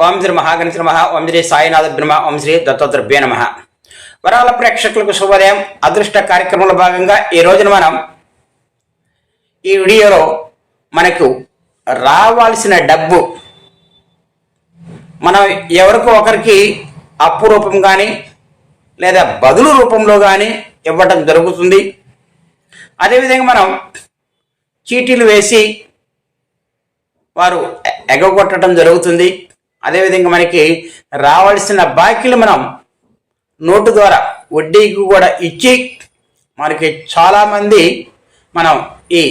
ఓం శ్రీ మహాగణిత నమ ఓం శ్రీ సాయినాథ బ్రహ్మ ఓం శ్రీ దత్తోత్తరభ్య నమ. వరాల ప్రేక్షకులకు శుభోదయం. అదృష్ట కార్యక్రమంలో భాగంగా ఈ రోజున మనం ఈ వీడియోలో మనకు రావాల్సిన డబ్బు మనం ఎవరికో ఒకరికి అప్పు రూపం కానీ లేదా బదులు రూపంలో కానీ ఇవ్వటం జరుగుతుంది. అదేవిధంగా మనం చీటీలు వేసి వారు ఎగగొట్టడం జరుగుతుంది. అదేవిధంగా మనకి రావాల్సిన బాకీలు మనం నోటు ద్వారా వడ్డీకి కూడా ఇచ్చి మనకి చాలామంది మనం ఈ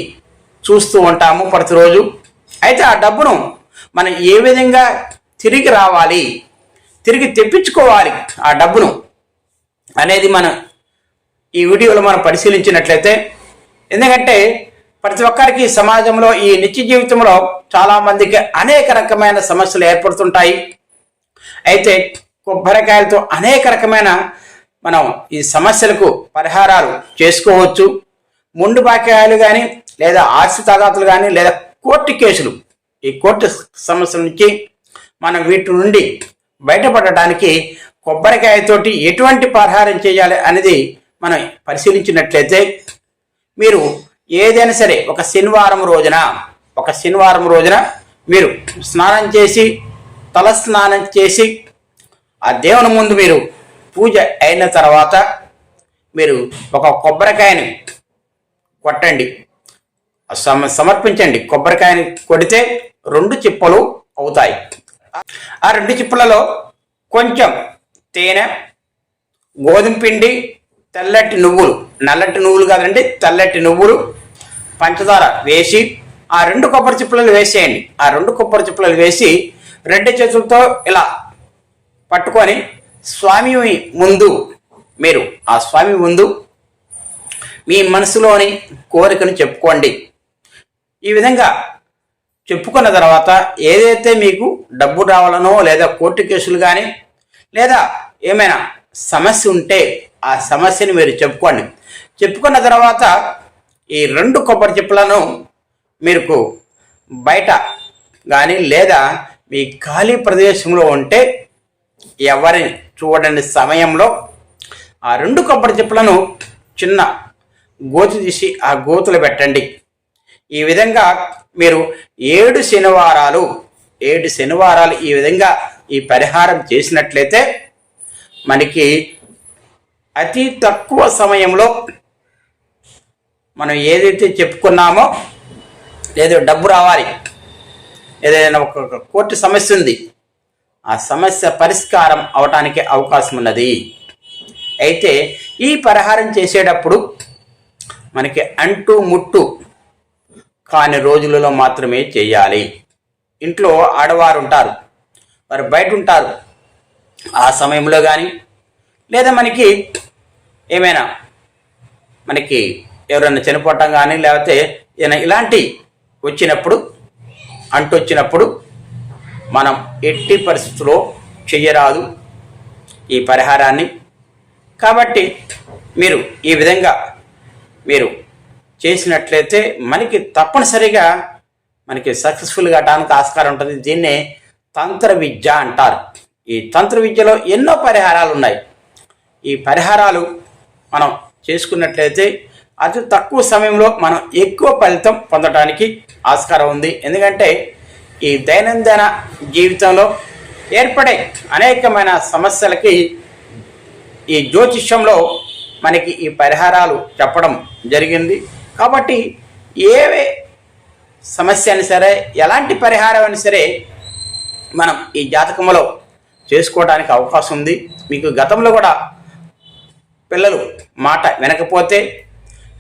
చూస్తూ ఉంటాము ప్రతిరోజు. అయితే ఆ డబ్బును మనం ఏ విధంగా తిరిగి రావాలి తిరిగి తెప్పించుకోవాలి ఆ డబ్బును అనేది మనం ఈ వీడియోలో మనం పరిశీలించినట్లయితే ఎందుకంటే ప్రతి ఒక్కరికి సమాజంలో ఈ నిత్య జీవితంలో చాలా మందికి అనేక రకమైన సమస్యలు ఏర్పడుతుంటాయి. అయితే కొబ్బరికాయలతో అనేక రకమైన మనం ఈ సమస్యలకు పరిహారాలు చేసుకోవచ్చు. ముండు బాకాయాలు కానీ లేదా ఆస్తి తగాతులు కానీ లేదా కోర్టు కేసులు. ఈ కోర్టు సమస్యల నుంచి మనం వీటి నుండి బయటపడటానికి కొబ్బరికాయతోటి ఎటువంటి పరిహారం చేయాలి అనేది మనం పరిశీలించినట్లయితే మీరు ఏదైనా సరే ఒక శనివారం రోజున ఒక శనివారం రోజున మీరు స్నానం చేసి తల స్నానం చేసి ఆ దేవుని ముందు మీరు పూజ అయిన తర్వాత మీరు ఒక కొబ్బరికాయని కొట్టండి. సమ సమర్పించండి. కొబ్బరికాయని కొడితే రెండు చిప్పలు అవుతాయి. ఆ రెండు చిప్పలలో కొంచెం తేనె గోధుమ పిండి తెల్లటి నువ్వులు. నల్లటి నువ్వులు కాదండి తెల్లటి నువ్వులు పంచదార వేసి ఆ రెండు కొబ్బరి చిప్పలు వేసేయండి. ఆ రెండు కొబ్బరి చిప్పలు వేసి రెండు చేతులతో ఇలా పట్టుకొని స్వామి ముందు మీరు ఆ స్వామి ముందు మీ మనసులోని కోరికను చెప్పుకోండి. ఈ విధంగా చెప్పుకున్న తర్వాత ఏదైతే మీకు డబ్బు రావాలనో లేదా కోర్టు కేసులు కానీ లేదా ఏమైనా సమస్య ఉంటే ఆ సమస్యని మీరు చెప్పుకోండి. చెప్పుకున్న తర్వాత ఈ రెండు కొబ్బరి చిప్పలను మీకు బయట కానీ లేదా మీ ఖాళీ ప్రదేశంలో ఉంటే ఎవరిని చూడని సమయంలో ఆ రెండు కొబ్బరి చిప్పలను చిన్న గోతు తీసి ఆ గోతులు పెట్టండి. ఈ విధంగా మీరు ఏడు శనివారాలు ఏడు శనివారాలు ఈ విధంగా ఈ పరిహారం చేసినట్లయితే మనకి అతి తక్కువ సమయంలో మనం ఏదైతే చెప్పుకున్నామో ఏదో డబ్బు రావాలి. ఏదైనా ఒక ఒక కోర్టు సమస్య ఉంది. ఆ సమస్య పరిష్కారం అవటానికి అవకాశం ఉన్నది. అయితే ఈ పరిహారం చేసేటప్పుడు మనకి అంటు ముట్టు కాని రోజులలో మాత్రమే చేయాలి. ఇంట్లో ఆడవారు ఉంటారు. వారు బయట ఉంటారు. ఆ సమయంలో కానీ లేదా మనకి ఏమైనా మనకి ఎవరైనా చనిపోవటం కానీ లేకపోతే ఈయన ఇలాంటి వచ్చినప్పుడు అంటు వచ్చినప్పుడు మనం ఎట్టి పరిస్థితుల్లో చెయ్యరాదు ఈ పరిహారాన్ని. కాబట్టి మీరు ఈ విధంగా మీరు చేసినట్లయితే మనకి తప్పనిసరిగా మనకి సక్సెస్ఫుల్ కావడానికి ఆస్కారం ఉంటుంది. దీన్నే తంత్ర విద్య అంటారు. ఈ తంత్ర విద్యలో ఎన్నో పరిహారాలు ఉన్నాయి ఈ పరిహారాలు మనం చేసుకున్నట్లయితే అతి తక్కువ సమయంలో మనం ఎక్కువ ఫలితం పొందడానికి ఆస్కారం ఉంది. ఎందుకంటే ఈ దైనందిన జీవితంలో ఏర్పడే అనేకమైన సమస్యలకి ఈ జ్యోతిష్యంలో మనకి ఈ పరిహారాలు చెప్పడం జరిగింది. కాబట్టి ఏవే సమస్య అయినా సరే ఎలాంటి పరిహారం అయినా సరే మనం ఈ జాతకంలో చేసుకోవడానికి అవకాశం ఉంది. మీకు గతంలో కూడా పిల్లలు మాట వినకపోతే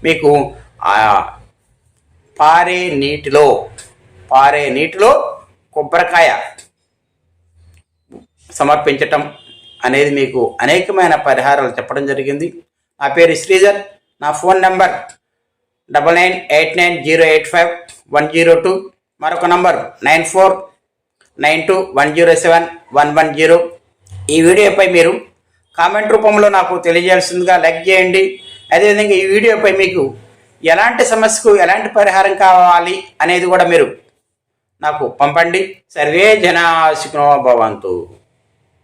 మీకు పారే నీటిలో పారే నీటిలో కొబ్బరికాయ సమర్పించటం అనేది మీకు అనేకమైన పరిహారాలు చెప్పడం జరిగింది. నా పేరు శ్రీధర్. నా phone number double nine eight nine zero eight five one zero two మరొక number nine four nine two one zero seven one one zero ఈ వీడియోపై మీరు కామెంట్ రూపంలో నాకు తెలియజేయాల్సిందిగా లైక్ చేయండి. అదేవిధంగా ఈ వీడియోపై మీకు ఎలాంటి సమస్యకు ఎలాంటి పరిహారం కావాలి అనేది కూడా మీరు నాకు పంపండి. సర్వే జనా సుఖినో